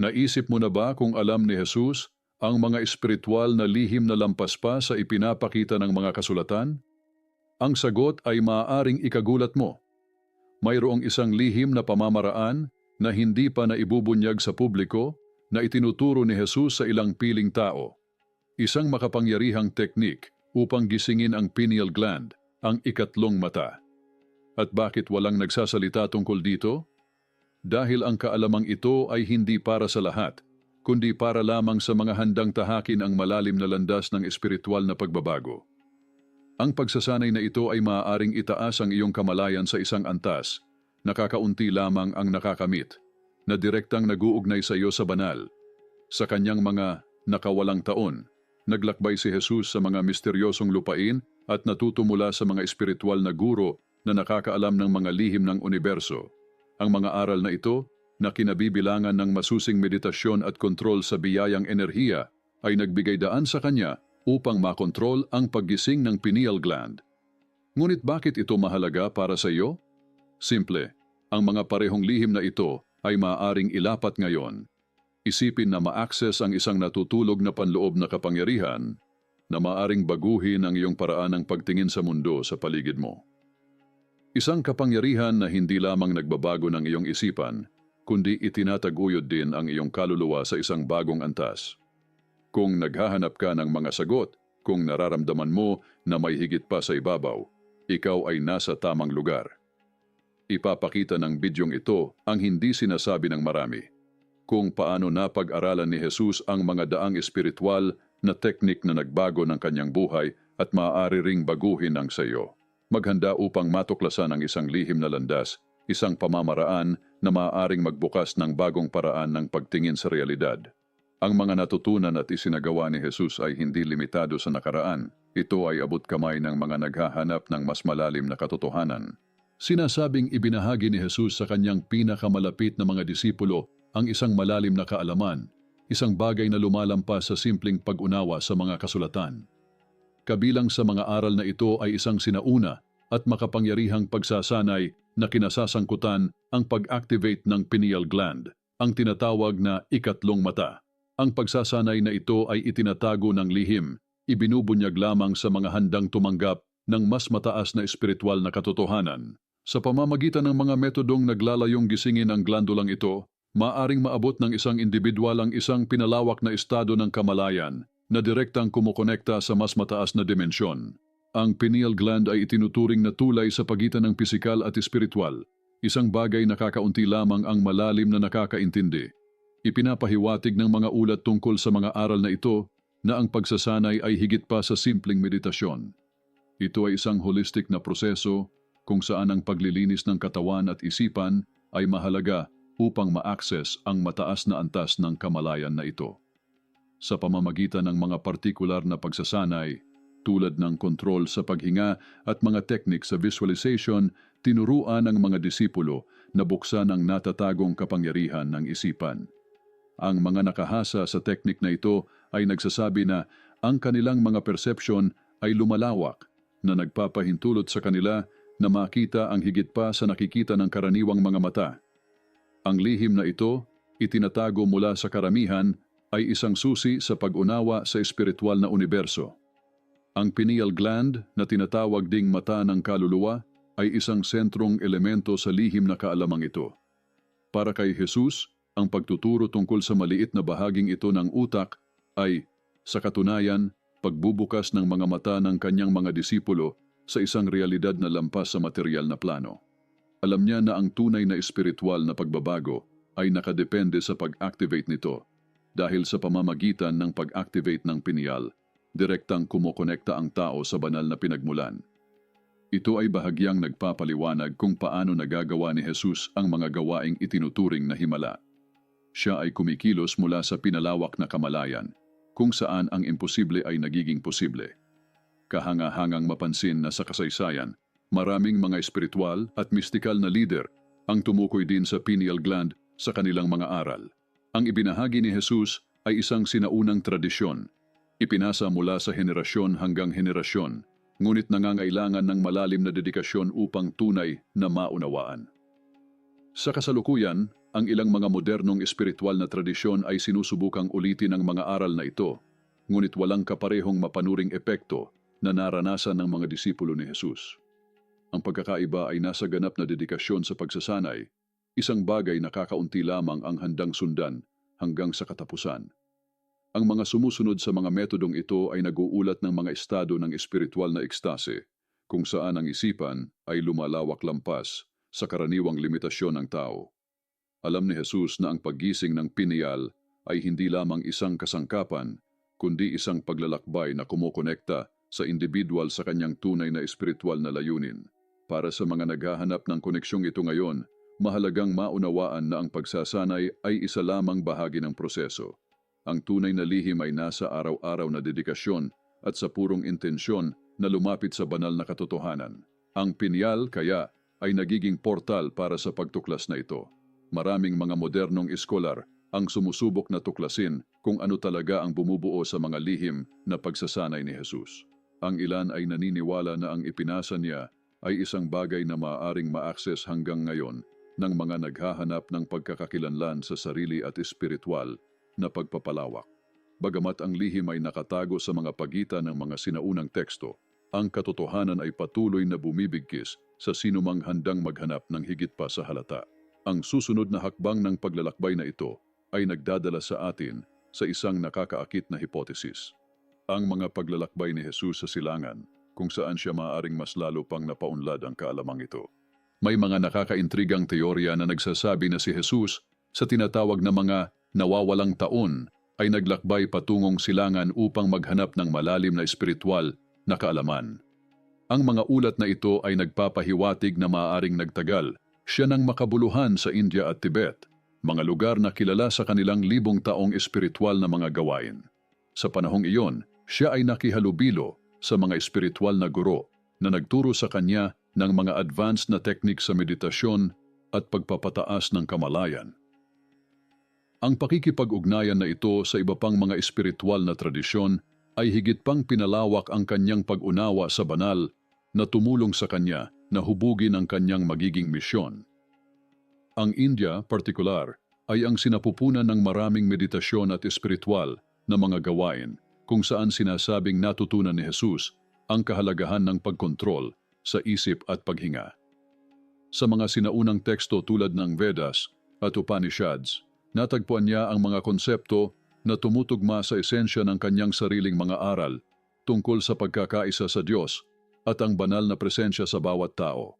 Naisip mo na ba kung alam ni Jesus ang mga espiritual na lihim na lampas pa sa ipinapakita ng mga kasulatan? Ang sagot ay maaaring ikagulat mo. Mayroong isang lihim na pamamaraan na hindi pa naibubunyag sa publiko na itinuturo ni Jesus sa ilang piling tao. Isang makapangyarihang teknik upang gisingin ang pineal gland, ang ikatlong mata. At bakit walang nagsasalita tungkol dito? Dahil ang kaalamang ito ay hindi para sa lahat, kundi para lamang sa mga handang tahakin ang malalim na landas ng espiritual na pagbabago. Ang pagsasanay na ito ay maaaring itaas ang iyong kamalayan sa isang antas, nakakaunti lamang ang nakakamit, na direktang naguugnay sa iyo sa banal. Sa kanyang mga nakawalang taon, naglakbay si Jesus sa mga misteryosong lupain at natuto mula sa mga espiritual na guro na nakakaalam ng mga lihim ng universo. Ang mga aral na ito, na kinabibilangan ng masusing meditasyon at kontrol sa biyayang enerhiya, ay nagbigay daan sa kanya upang makontrol ang paggising ng pineal gland. Ngunit bakit ito mahalaga para sa iyo? Simple, ang mga parehong lihim na ito ay maaaring ilapat ngayon. Isipin na ma-access ang isang natutulog na panloob na kapangyarihan na maaring baguhin ang iyong paraan ng pagtingin sa mundo sa paligid mo. Isang kapangyarihan na hindi lamang nagbabago ng iyong isipan, kundi itinataguyod din ang iyong kaluluwa sa isang bagong antas. Kung naghahanap ka ng mga sagot, kung nararamdaman mo na may higit pa sa ibabaw, ikaw ay nasa tamang lugar. Ipapakita ng bidyong ito ang hindi sinasabi ng marami. Kung paano napag-aralan ni Jesus ang mga daang espiritual na teknik na nagbago ng kanyang buhay at maaari ring baguhin ang sayo maghanda upang matuklasan ang isang lihim na landas, isang pamamaraan na maaaring magbukas ng bagong paraan ng pagtingin sa realidad. Ang mga natutunan at isinagawa ni Jesus ay hindi limitado sa nakaraan. Ito ay abot kamay ng mga naghahanap ng mas malalim na katotohanan. Sinasabing ibinahagi ni Jesus sa kanyang pinakamalapit na mga disipulo ang isang malalim na kaalaman, isang bagay na lumalampas sa simpleng pag-unawa sa mga kasulatan. Kabilang sa mga aral na ito ay isang sinauna at makapangyarihang pagsasanay na kinasasangkutan ang pag-activate ng pineal gland, ang tinatawag na ikatlong mata. Ang pagsasanay na ito ay itinatago ng lihim, ibinubunyag lamang sa mga handang tumanggap ng mas mataas na espiritual na katotohanan. Sa pamamagitan ng mga metodong naglalayong gisingin ang glandulang ito, maaring maabot ng isang individual ang isang pinalawak na estado ng kamalayan na direktang kumukonekta sa mas mataas na dimensyon. Ang pineal gland ay itinuturing na tulay sa pagitan ng pisikal at espiritual, isang bagay na kakaunti lamang ang malalim na nakakaintindi. Ipinapahiwatig ng mga ulat tungkol sa mga aral na ito na ang pagsasanay ay higit pa sa simpleng meditasyon. Ito ay isang holistic na proseso kung saan ang paglilinis ng katawan at isipan ay mahalaga upang ma-access ang mataas na antas ng kamalayan na ito sa pamamagitan ng mga partikular na pagsasanay, tulad ng kontrol sa paghinga at mga teknik sa visualization, tinuruan ng mga disipulo na buksan ang natatagong kapangyarihan ng isipan. Ang mga nakahasa sa teknik na ito ay nagsasabi na ang kanilang mga perception ay lumalawak na nagpapahintulot sa kanila na makita ang higit pa sa nakikita ng karaniwang mga mata. Ang lihim na ito itinatago mula sa karamihan ay isang susi sa pag-unawa sa espiritual na universo. Ang pineal gland na tinatawag ding mata ng kaluluwa ay isang sentrong elemento sa lihim na kaalamang ito. Para kay Jesus, ang pagtuturo tungkol sa maliit na bahaging ito ng utak ay, sa katunayan, pagbubukas ng mga mata ng kanyang mga disipulo sa isang realidad na lampas sa material na plano. Alam niya na ang tunay na espiritual na pagbabago ay nakadepende sa pag-activate nito dahil sa pamamagitan ng pag-activate ng pineal, direktang kumokonekta ang tao sa banal na pinagmulan. Ito ay bahagyang nagpapaliwanag kung paano nagagawa ni Jesus ang mga gawaing itinuturing na himala. Siya ay kumikilos mula sa pinalawak na kamalayan, kung saan ang imposible ay nagiging posible. Kahanga-hangang mapansin na sa kasaysayan, maraming mga espiritual at mystikal na leader ang tumukoy din sa pineal gland sa kanilang mga aral. Ang ibinahagi ni Jesus ay isang sinaunang tradisyon, ipinasa mula sa henerasyon hanggang henerasyon, ngunit nangangailangan ng malalim na dedikasyon upang tunay na maunawaan. Sa kasalukuyan, ang ilang mga modernong espiritual na tradisyon ay sinusubukang ulitin ang mga aral na ito, ngunit walang kaparehong mapanuring epekto na naranasan ng mga disipulo ni Jesus. Ang pagkakaiba ay nasa ganap na dedikasyon sa pagsasanay, isang bagay na kakaunti lamang ang handang sundan hanggang sa katapusan. Ang mga sumusunod sa mga metodong ito ay naguulat ng mga estado ng espiritual na ekstase, kung saan ang isipan ay lumalawak lampas sa karaniwang limitasyon ng tao. Alam ni Jesus na ang paggising ng pineal ay hindi lamang isang kasangkapan, kundi isang paglalakbay na kumukonekta sa individual sa kanyang tunay na espiritual na layunin. Para sa mga naghahanap ng koneksyong ito ngayon, mahalagang maunawaan na ang pagsasanay ay isa lamang bahagi ng proseso. Ang tunay na lihim ay nasa araw-araw na dedikasyon at sa purong intensyon na lumapit sa banal na katotohanan. Ang pinyal kaya ay nagiging portal para sa pagtuklas na ito maraming mga modernong eskolar ang sumusubok na tuklasin kung ano talaga ang bumubuo sa mga lihim na pagsasanay ni Jesus. Ang ilan ay naniniwala na ang ipinasa niya ay isang bagay na maaaring ma-access hanggang ngayon ng mga naghahanap ng pagkakakilanlan sa sarili at espiritual na pagpapalawak. Bagamat ang lihim ay nakatago sa mga pagitan ng mga sinaunang teksto, ang katotohanan ay patuloy na bumibigkis sa sinumang handang maghanap ng higit pa sa halata. Ang susunod na hakbang ng paglalakbay na ito ay nagdadala sa atin sa isang nakakaakit na hipotesis. Ang mga paglalakbay ni Jesus sa silangan kung saan siya maaaring mas lalo pang napaunlad ang kaalamang ito. May mga nakakaintrigang teorya na nagsasabi na si Jesus sa tinatawag na mga nawawalang taon ay naglakbay patungong silangan upang maghanap ng malalim na espiritual na kaalaman. Ang mga ulat na ito ay nagpapahiwatig na maaaring nagtagal siya ng makabuluhan sa India at Tibet, mga lugar na kilala sa kanilang libong taong espiritual na mga gawain. Sa panahong iyon, siya ay nakihalubilo sa mga espiritual na guro na nagturo sa kanya ng mga advanced na teknik sa meditasyon at pagpapataas ng kamalayan. Ang pakikipag-ugnayan na ito sa iba pang mga espiritual na tradisyon ay higit pang pinalawak ang kanyang pag-unawa sa banal na tumulong sa kanya na hubugin ang kanyang magiging misyon. Ang India, partikular, ay ang sinapupunan ng maraming meditasyon at espiritual na mga gawain kung saan sinasabing natutunan ni Jesus ang kahalagahan ng pagkontrol sa isip at paghinga. Sa mga sinaunang teksto tulad ng Vedas at Upanishads, natagpuan niya ang mga konsepto na tumutugma sa esensya ng kanyang sariling mga aral tungkol sa pagkakaisa sa Diyos at ang banal na presensya sa bawat tao.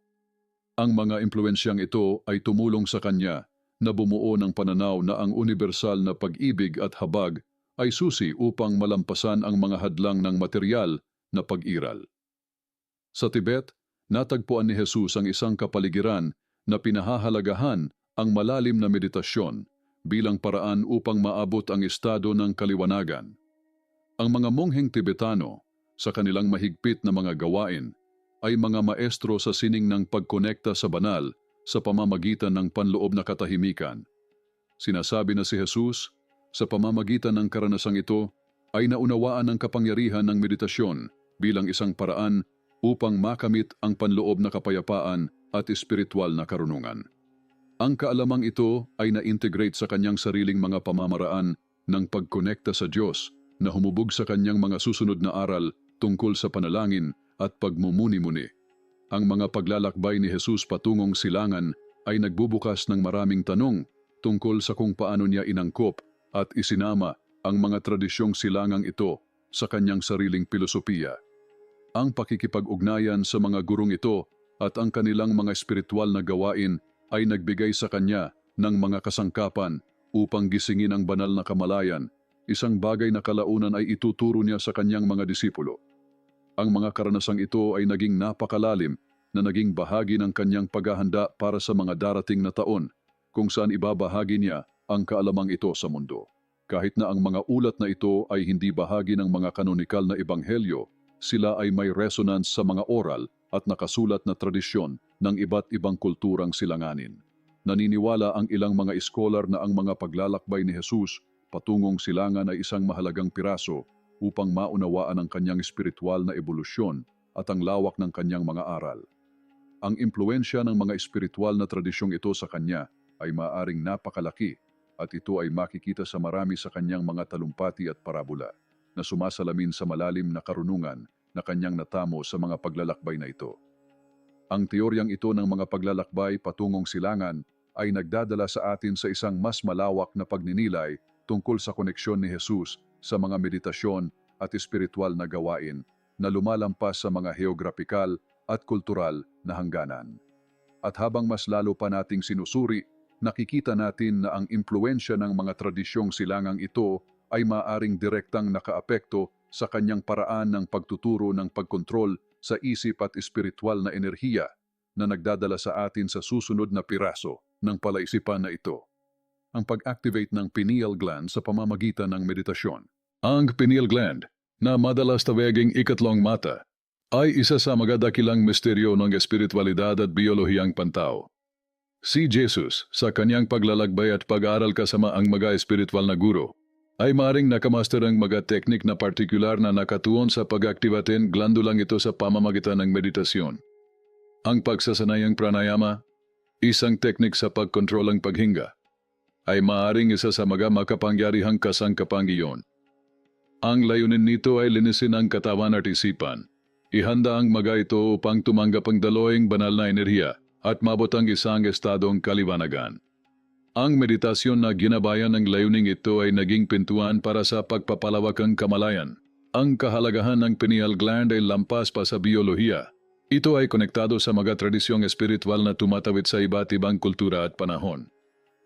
Ang mga impluensyang ito ay tumulong sa kanya na bumuo ng pananaw na ang universal na pag-ibig at habag ay susi upang malampasan ang mga hadlang ng material na pag-iral. Sa Tibet, natagpuan ni Jesus ang isang kapaligiran na pinahahalagahan ang malalim na meditasyon bilang paraan upang maabot ang estado ng kaliwanagan. Ang mga mongheng Tibetano sa kanilang mahigpit na mga gawain ay mga maestro sa sining ng pagkonekta sa banal sa pamamagitan ng panloob na katahimikan. Sinasabi na si Jesus, sa pamamagitan ng karanasang ito, ay naunawaan ang kapangyarihan ng meditasyon bilang isang paraan upang makamit ang panloob na kapayapaan at espiritual na karunungan. Ang kaalamang ito ay na-integrate sa kanyang sariling mga pamamaraan ng pagkonekta sa Diyos na humubog sa kanyang mga susunod na aral tungkol sa panalangin at pagmumuni-muni. Ang mga paglalakbay ni Jesus patungong silangan ay nagbubukas ng maraming tanong tungkol sa kung paano niya inangkop at isinama ang mga tradisyong silangang ito sa kanyang sariling pilosopiya. Ang pakikipag-ugnayan sa mga gurong ito at ang kanilang mga espiritual na gawain ay nagbigay sa kanya ng mga kasangkapan upang gisingin ang banal na kamalayan, isang bagay na kalaunan ay ituturo niya sa kanyang mga disipulo. Ang mga karanasang ito ay naging napakalalim na naging bahagi ng kanyang paghahanda para sa mga darating na taon kung saan ibabahagi niya ang kaalamang ito sa mundo. Kahit na ang mga ulat na ito ay hindi bahagi ng mga kanonikal na ebanghelyo, sila ay may resonance sa mga oral at nakasulat na tradisyon ng iba't ibang kulturang silanganin. Naniniwala ang ilang mga iskolar na ang mga paglalakbay ni Jesus patungong silangan ay isang mahalagang piraso upang maunawaan ang kanyang espiritual na ebolusyon at ang lawak ng kanyang mga aral. Ang impluensya ng mga espiritual na tradisyong ito sa kanya ay maaring napakalaki at ito ay makikita sa marami sa kanyang mga talumpati at parabola na sumasalamin sa malalim na karunungan na kanyang natamo sa mga paglalakbay na ito. Ang teoryang ito ng mga paglalakbay patungong silangan ay nagdadala sa atin sa isang mas malawak na pagninilay tungkol sa koneksyon ni Jesus sa mga meditasyon at espiritual na gawain na lumalampas sa mga geograpikal at kultural na hangganan. At habang mas lalo pa nating sinusuri, nakikita natin na ang impluensya ng mga tradisyong silangang ito ay maaring direktang nakaapekto sa kanyang paraan ng pagtuturo ng pagkontrol sa isip at espiritual na enerhiya na nagdadala sa atin sa susunod na piraso ng palaisipan na ito. Ang pag-activate ng pineal gland sa pamamagitan ng meditasyon. Ang pineal gland, na madalas tawaging ikatlong mata, ay isa sa magadakilang misteryo ng espiritualidad at biyolohiyang pantao. Si Jesus, sa kanyang paglalakbay at pag-aaral kasama ang mga espiritual na guro, ay maring nakamaster ang mga teknik na partikular na nakatuon sa pag-aktibatin glandulang ito sa pamamagitan ng meditasyon. Ang pagsasanayang pranayama, isang teknik sa pagkontrol ng paghinga, ay maaring isa sa mga makapangyarihang kasangkapang iyon. Ang layunin nito ay linisin ang katawan at isipan. Ihanda ang mga ito upang tumanggap ang daloying banal na enerhiya at mabot ang isang estadong kaliwanagan. Ang meditasyon na ginabayan ng layuning ito ay naging pintuan para sa pagpapalawakang kamalayan. Ang kahalagahan ng pineal gland ay lampas pa sa biyolohiya. Ito ay konektado sa mga tradisyong espiritual na tumatawid sa iba't ibang kultura at panahon.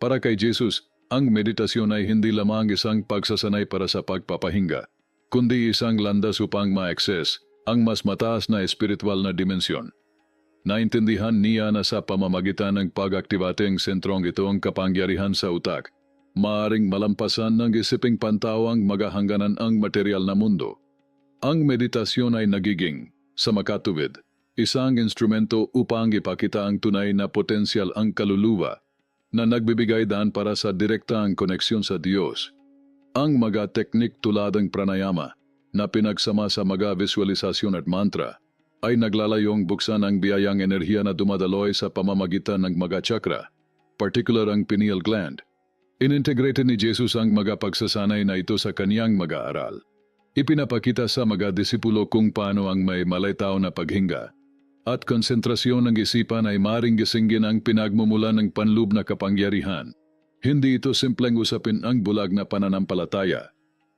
Para kay Jesus, ang meditasyon ay hindi lamang isang pagsasanay para sa pagpapahinga, kundi isang landas upang ma-access ang mas mataas na espiritual na dimensyon. Naintindihan niya na sa pamamagitan ng pag-aktibateng sentrong ito ang kapangyarihan sa utak. Maaring malampasan ng isiping pantawang magahangganan ang material na mundo. Ang meditasyon ay nagiging, sa makatuwid, isang instrumento upang ipakita ang tunay na potensyal ang kaluluwa na nagbibigay daan para sa direktang koneksyon sa Diyos. Ang mga teknik tulad ng pranayama na pinagsama sa mga visualisasyon at mantra ay naglalayong buksan ang biyayang enerhiya na dumadaloy sa pamamagitan ng mga chakra, particular ang pineal gland. Inintegrated ni Jesus ang mga pagsasanay na ito sa kaniyang mag-aaral. Ipinapakita sa mga disipulo kung paano ang may malaytaw na paghinga at konsentrasyon ng isipan ay maring gisingin ang pinagmumula ng panlub na kapangyarihan. Hindi ito simpleng usapin ang bulag na pananampalataya,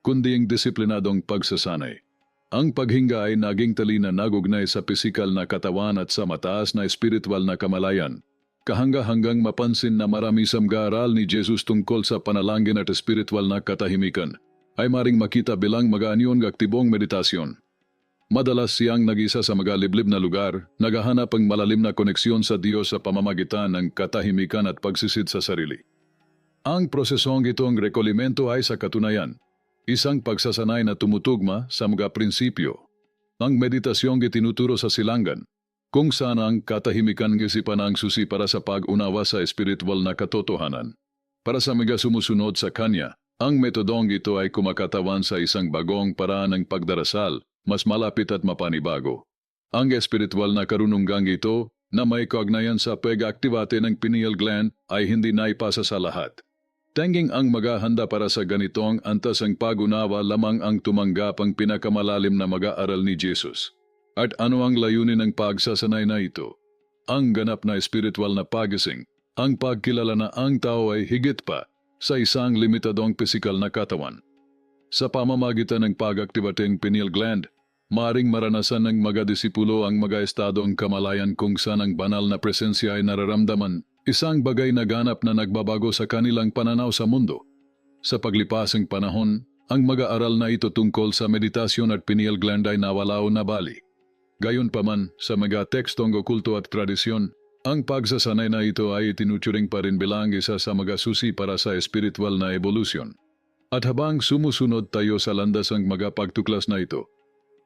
kundi ang disiplinadong pagsasanay. Ang paghinga ay naging tali na nagugnay sa pisikal na katawan at sa mataas na espiritual na kamalayan. Kahanga-hanggang mapansin na marami sa mga ni Jesus tungkol sa panalangin at espiritual na katahimikan ay maring makita bilang mag-aanyon aktibong meditasyon. Madalas siyang nagisa sa mga liblib na lugar, naghahanap ang malalim na koneksyon sa Diyos sa pamamagitan ng katahimikan at pagsisid sa sarili. Ang prosesong itong rekolimento ay sa katunayan – Isang pagsasanay na tumutugma sa mga prinsipyo. Ang meditasyong itinuturo sa silangan, kung saan ang katahimikan ng isipan ang susi para sa pag-unawa sa espiritual na katotohanan. Para sa mga sumusunod sa kanya, ang metodong ito ay kumakatawan sa isang bagong paraan ng pagdarasal, mas malapit at mapanibago. Ang espiritual na karununggang ito na may kaugnayan sa pag-aktivate ng pineal gland ay hindi naipasa sa lahat. Tanging ang maghahanda para sa ganitong antas ang pagunawa lamang ang tumanggap ang pinakamalalim na mag-aaral ni Jesus. At ano ang layunin ng pagsasanay na ito? Ang ganap na espiritual na pagising, ang pagkilala na ang tao ay higit pa sa isang limitadong pisikal na katawan. Sa pamamagitan ng pag-aktibateng pineal gland, maring maranasan ng mga disipulo ang mga estadong kamalayan kung saan ang banal na presensya ay nararamdaman Isang bagay na ganap na nagbabago sa kanilang pananaw sa mundo. Sa paglipasing panahon, ang mag-aaral na ito tungkol sa meditasyon at pineal gland ay nawala o nabali. Gayunpaman, sa mga tekstong okulto at tradisyon, ang pagsasanay na ito ay itinuturing pa rin bilang isa sa mga susi para sa espiritual na evolusyon. At habang sumusunod tayo sa landas ang mga pagtuklas na ito,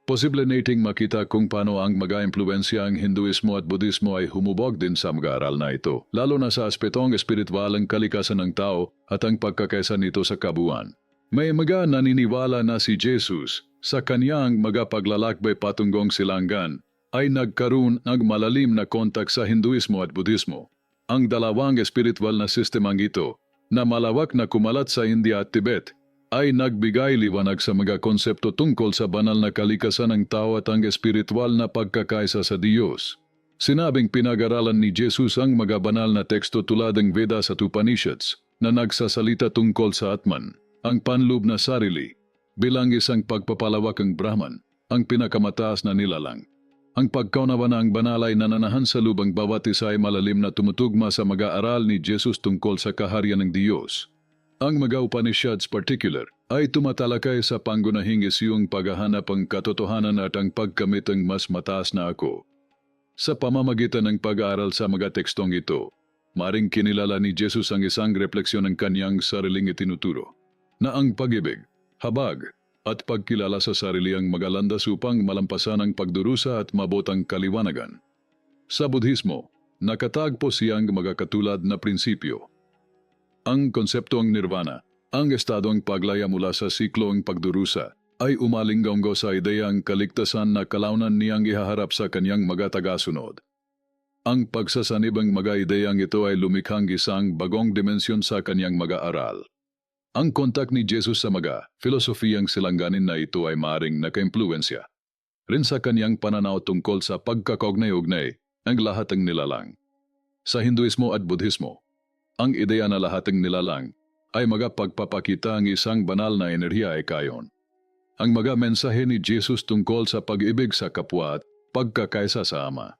Posible nating makita kung paano ang mag-impluensya ang Hinduismo at Budismo ay humubog din sa mag-aaral na ito, lalo na sa aspetong espiritual ang kalikasan ng tao at ang pagkakaisa nito sa kabuuan. May mga naniniwala na si Jesus sa kanyang magapaglalakbay patunggong silanggan ay nagkaroon ng malalim na kontak sa Hinduismo at Budismo. Ang dalawang espiritual na sistemang ito na malawak na kumalat sa India at Tibet ay nagbigay liwanag sa mga konsepto tungkol sa banal na kalikasan ng tao at ang espiritual na pagkakaisa sa Diyos. Sinabing pinag-aralan ni Jesus ang mga banal na teksto tulad ng Vedas at Upanishads na nagsasalita tungkol sa Atman, ang panloob na sarili, bilang isang pagpapalawak ng Brahman, ang pinakamataas na nilalang. Ang pagkaunawa na ang banal ay nananahan sa lubang bawat isa ay malalim na tumutugma sa mag-aaral ni Jesus tungkol sa kaharian ng Diyos. Ang mga Upanishads particular ay tumatalakay sa pangunahing isyong paghahanap ang katotohanan at ang pagkamit ng mas mataas na ako. Sa pamamagitan ng pag-aaral sa mga tekstong ito, maring kinilala ni Jesus ang isang refleksyon ng kanyang sariling itinuturo, na ang pag-ibig, habag, at pagkilala sa sarili ang magalandas upang malampasan ang pagdurusa at mabotang kaliwanagan. Sa Budhismo, nakatagpo siyang mga katulad na prinsipyo. Ang konseptong nirvana, ang estadong paglaya mula sa siklong pagdurusa, ay umalinggonggo sa ideyang kaligtasan na kalaunan niyang ihaharap sa kanyang mga tagasunod. Ang pagsasanibang mga ideyang ito ay lumikhang isang bagong dimensyon sa kanyang mag-aaral. Ang kontak ni Jesus sa mga filosofiyang silangganin na ito ay maring nakaimpluensya. Rin sa kanyang pananaw tungkol sa pagkakognay-ugnay ang lahat ng nilalang. Sa Hinduismo at Budhismo, ang ideya na lahat ng nilalang ay magapagpapakita ang isang banal na enerhiya ay kayon. Ang mga mensahe ni Jesus tungkol sa pag-ibig sa kapwa at pagkakaisa sa Ama.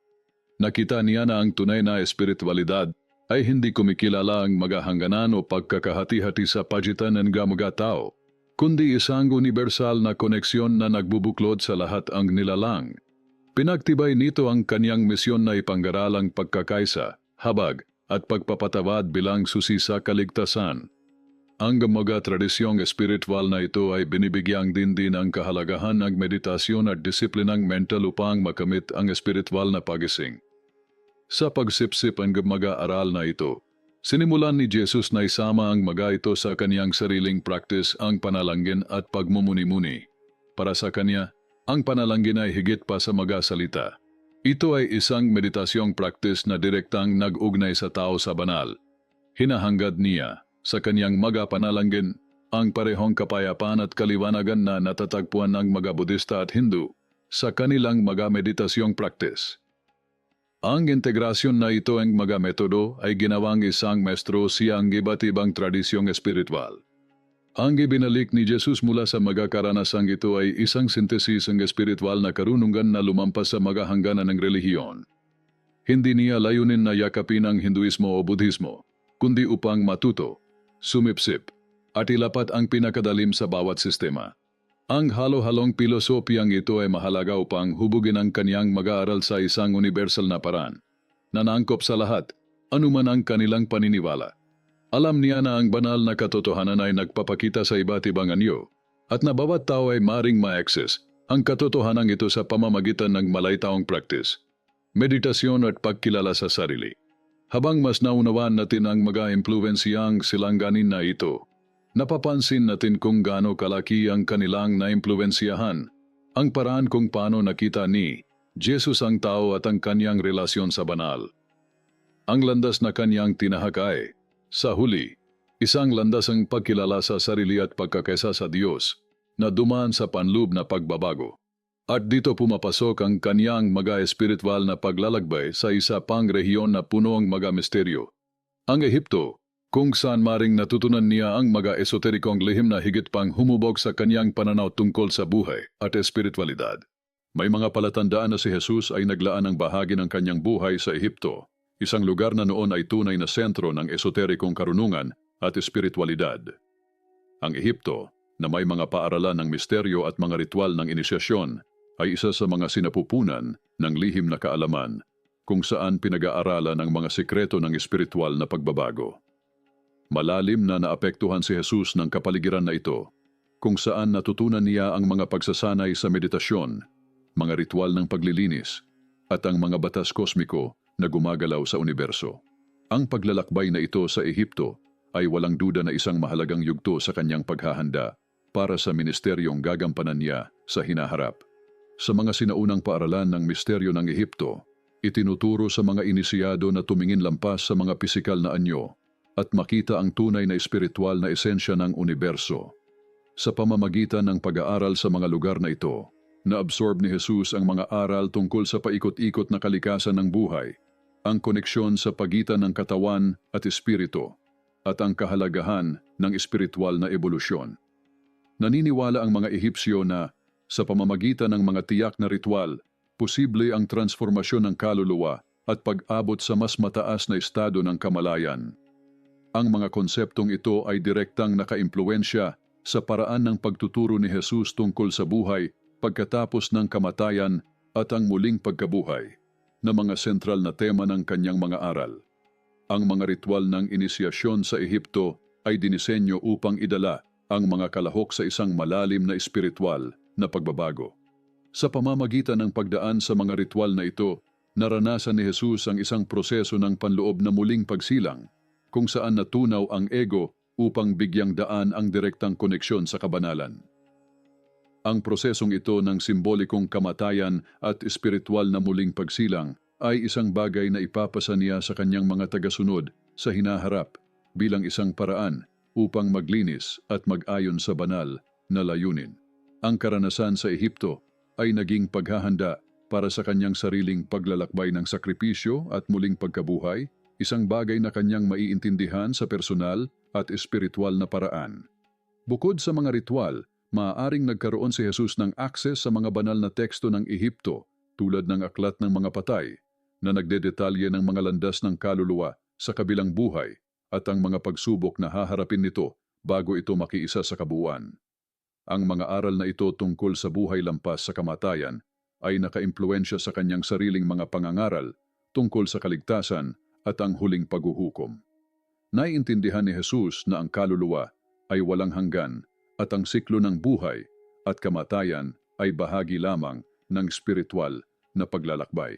Nakita niya na ang tunay na espiritualidad ay hindi kumikilala ang mga hangganan o pagkakahati-hati sa pagitan ng mga tao, kundi isang universal na koneksyon na nagbubuklod sa lahat ang nilalang. Pinagtibay nito ang kanyang misyon na ipanggaral ang pagkakaisa, habag, at pagpapatawad bilang susi sa kaligtasan. Ang mga tradisyong espiritual na ito ay binibigyang din din ang kahalagahan ng meditasyon at disiplinang mental upang makamit ang espiritual na pagising. Sa pagsipsip ang mga aral na ito, sinimulan ni Jesus na isama ang mga ito sa kanyang sariling practice ang panalangin at pagmumuni-muni. Para sa kanya, ang panalangin ay higit pa sa mga salita. Ito ay isang meditasyong practice na direktang nag-ugnay sa tao sa banal. Hinahangad niya sa kanyang mga panalangin ang parehong kapayapaan at kaliwanagan na natatagpuan ng mga Budista at Hindu sa kanilang mga meditasyong practice. Ang integrasyon na ito ang mga metodo ay ginawang isang mestro siyang iba't ibang tradisyong espiritual. Ang ibinalik ni Jesus mula sa mga karanasang ito ay isang sintesis ng espiritual na karunungan na lumampas sa mga hangganan ng relihiyon. Hindi niya layunin na yakapin ang Hinduismo o Budhismo, kundi upang matuto, sumipsip, at ilapat ang pinakadalim sa bawat sistema. Ang halo-halong pilosopiyang ito ay mahalaga upang hubugin ang kanyang mag-aaral sa isang universal na paraan, na naangkop sa lahat, anuman ang kanilang paniniwala. Alam niya na ang banal na katotohanan ay nagpapakita sa iba't ibang anyo, at na bawat tao ay maring ma-access ang katotohanan ito sa pamamagitan ng malaytaong practice, meditasyon at pagkilala sa sarili. Habang mas naunawaan natin ang mga impluensyang silangganin na ito, napapansin natin kung gaano kalaki ang kanilang naimpluensyahan, ang paraan kung paano nakita ni Jesus ang tao at ang kanyang relasyon sa banal. Ang landas na kanyang tinahakay, sa huli, isang landas ang pagkilala sa sarili at pagkakaisa sa Diyos na dumaan sa panlub na pagbabago. At dito pumapasok ang kanyang mga espiritual na paglalakbay sa isa pang rehiyon na puno ang mga misteryo. Ang Ehipto, kung saan maring natutunan niya ang mga esoterikong lihim na higit pang humubog sa kanyang pananaw tungkol sa buhay at espiritualidad. May mga palatandaan na si Jesus ay naglaan ng bahagi ng kanyang buhay sa Ehipto, isang lugar na noon ay tunay na sentro ng esoterikong karunungan at espiritualidad. Ang Ehipto, na may mga paaralan ng misteryo at mga ritual ng inisyasyon, ay isa sa mga sinapupunan ng lihim na kaalaman kung saan pinag-aaralan ang mga sikreto ng espiritual na pagbabago. Malalim na naapektuhan si Jesus ng kapaligiran na ito, kung saan natutunan niya ang mga pagsasanay sa meditasyon, mga ritual ng paglilinis, at ang mga batas kosmiko na gumagalaw sa universo. Ang paglalakbay na ito sa Ehipto ay walang duda na isang mahalagang yugto sa kanyang paghahanda para sa ministeryong gagampanan niya sa hinaharap. Sa mga sinaunang paaralan ng misteryo ng Ehipto, Itinuturo sa mga inisyado na tumingin lampas sa mga pisikal na anyo at makita ang tunay na espiritual na esensya ng universo. Sa pamamagitan ng pag-aaral sa mga lugar na ito, naabsorb ni Jesus ang mga aral tungkol sa paikot-ikot na kalikasan ng buhay, ang koneksyon sa pagitan ng katawan at espiritu, at ang kahalagahan ng espiritual na ebolusyon. Naniniwala ang mga Ehipsyo na sa pamamagitan ng mga tiyak na ritual, posible ang transformasyon ng kaluluwa at pag-abot sa mas mataas na estado ng kamalayan. Ang mga konseptong ito ay direktang nakaimpluensya sa paraan ng pagtuturo ni Jesus tungkol sa buhay pagkatapos ng kamatayan at ang muling pagkabuhay na mga sentral na tema ng kanyang mga aral. Ang mga ritual ng inisyasyon sa Ehipto ay dinisenyo upang idala ang mga kalahok sa isang malalim na espiritual na pagbabago. Sa pamamagitan ng pagdaan sa mga ritual na ito, naranasan ni Jesus ang isang proseso ng panloob na muling pagsilang, kung saan natunaw ang ego upang bigyang daan ang direktang koneksyon sa kabanalan. Ang prosesong ito ng simbolikong kamatayan at espiritual na muling pagsilang ay isang bagay na ipapasa niya sa kanyang mga tagasunod sa hinaharap bilang isang paraan upang maglinis at mag-ayon sa banal na layunin. Ang karanasan sa Ehipto ay naging paghahanda para sa kanyang sariling paglalakbay ng sakripisyo at muling pagkabuhay, isang bagay na kanyang maiintindihan sa personal at espiritual na paraan. Bukod sa mga ritual, maaaring nagkaroon si Jesus ng akses sa mga banal na teksto ng Ehipto tulad ng aklat ng mga patay na nagdedetalye ng mga landas ng kaluluwa sa kabilang buhay at ang mga pagsubok na haharapin nito bago ito makiisa sa kabuuan. Ang mga aral na ito tungkol sa buhay lampas sa kamatayan ay nakaimpluensya sa kanyang sariling mga pangangaral tungkol sa kaligtasan at ang huling paghuhukom. Naiintindihan ni Jesus na ang kaluluwa ay walang hanggan at ang siklo ng buhay at kamatayan ay bahagi lamang ng spiritual na paglalakbay.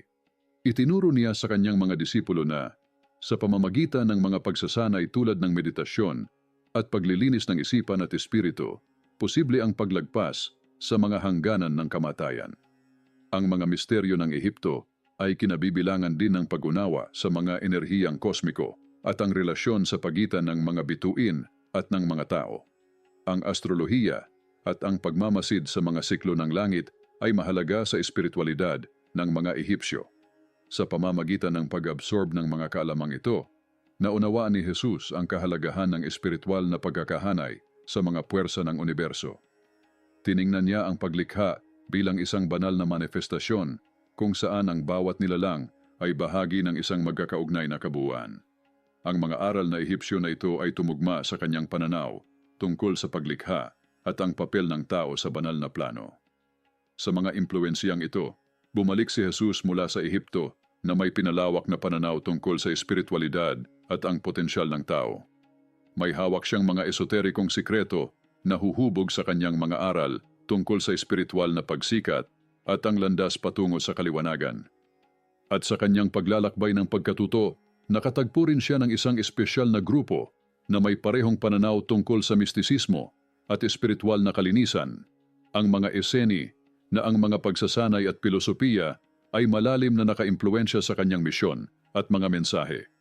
Itinuro niya sa kanyang mga disipulo na sa pamamagitan ng mga pagsasanay tulad ng meditasyon at paglilinis ng isipan at espiritu, posible ang paglagpas sa mga hangganan ng kamatayan. Ang mga misteryo ng Ehipto ay kinabibilangan din ng pag-unawa sa mga enerhiyang kosmiko at ang relasyon sa pagitan ng mga bituin at ng mga tao. Ang astrolohiya at ang pagmamasid sa mga siklo ng langit ay mahalaga sa espiritualidad ng mga Ehipsyo. Sa pamamagitan ng pag-absorb ng mga kaalamang ito, naunawaan ni Jesus ang kahalagahan ng espiritual na pagkakahanay sa mga puwersa ng universo. Tiningnan niya ang paglikha bilang isang banal na manifestasyon kung saan ang bawat nilalang ay bahagi ng isang magkakaugnay na kabuuan. Ang mga aral na Ehipsyo na ito ay tumugma sa kanyang pananaw tungkol sa paglikha at ang papel ng tao sa banal na plano. Sa mga impluensyang ito, bumalik si Jesus mula sa Ehipto na may pinalawak na pananaw tungkol sa espiritualidad at ang potensyal ng tao. May hawak siyang mga esoterikong sikreto na huhubog sa kanyang mga aral tungkol sa espiritual na pagsikat at ang landas patungo sa kaliwanagan. At sa kanyang paglalakbay ng pagkatuto, nakatagpo rin siya ng isang espesyal na grupo na may parehong pananaw tungkol sa mistisismo at espiritual na kalinisan, ang mga eseni na ang mga pagsasanay at pilosopiya ay malalim na nakaimpluensya sa kanyang misyon at mga mensahe.